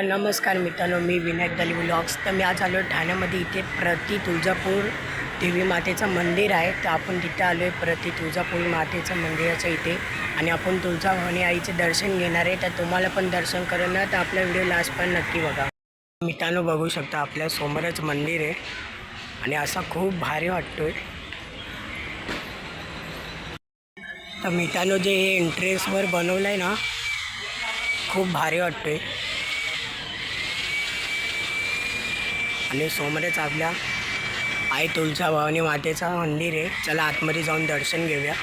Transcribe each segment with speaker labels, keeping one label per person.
Speaker 1: तर नमस्कार मित्रांनो मी विनायक दली ब्लॉग्स तर मी आज आलो आहे ठाण्यामध्ये इथे प्रति तुळजापूर देवी मातेचं मंदिर आहे. तर आपण तिथे आलो आहे प्रति तुळजापूर मातेचं मंदिराचं इथे. आणि आपण तुळजाभवानी आईचे दर्शन घेणार आहे. तर तुम्हाला पण दर्शन करणार. तर आपला व्हिडिओ लास्ट पण नक्की बघा. मित्रांनो बघू शकता आपल्या समोरच मंदिर आहे. आणि असा खूप भारी वाटतो आहे तर मित्रांनो जे हे एंट्रेसवर बनवलं आहे ना खूप भारी वाटतो आहे आणि समोरच आपल्या आई तुळजाभवानी भवानी मंदिर आहे. चला आतमध्ये जाऊन दर्शन घेऊया.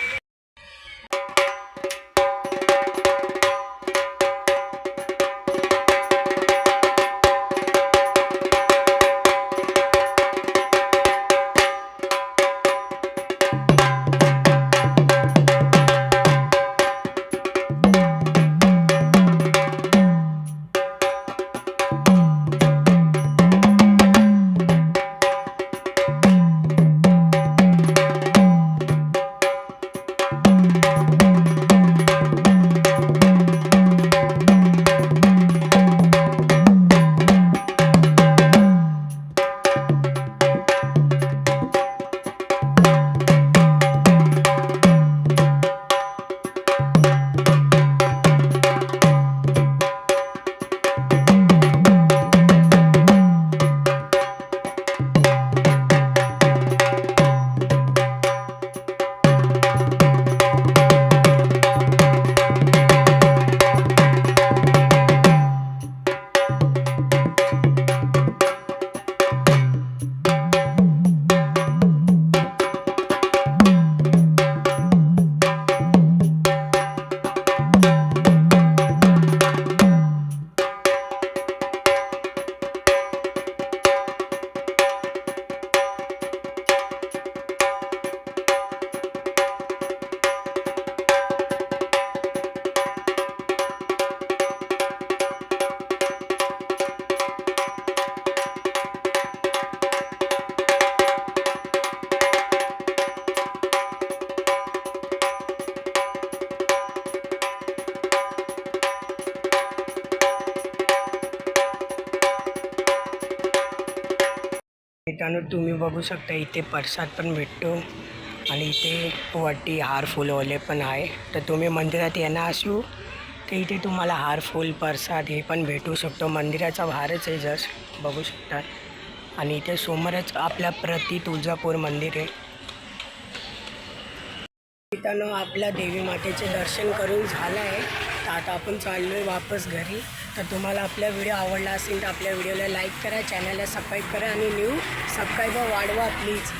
Speaker 1: मित्रांनो तुम्ही बघू शकता इथे प्रसाद पण भेटतो आणि इथे वाटी हार फुलवले पण आहे. तर तुम्ही मंदिरात येणार असू तर इथे तुम्हाला हार फुल प्रसाद हे पण भेटू शकतो. मंदिराचा भारच आहे जस्ट बघू शकता. आणि इथे समोरच आपल्या प्रति तुळजापूर मंदिर आहे. मित्रांनो आपल्या देवी मातेचे दर्शन करून झालं आहे. तर आता आपण चाललो आहे वापस घरी. तर तुम्हाला आपला व्हिडिओ आवडला असेल तर आपल्या व्हिडिओला लाईक करा चॅनलला सबस्क्राईब करा आणि न्यू सबस्क्राईबर वाढवा प्लीज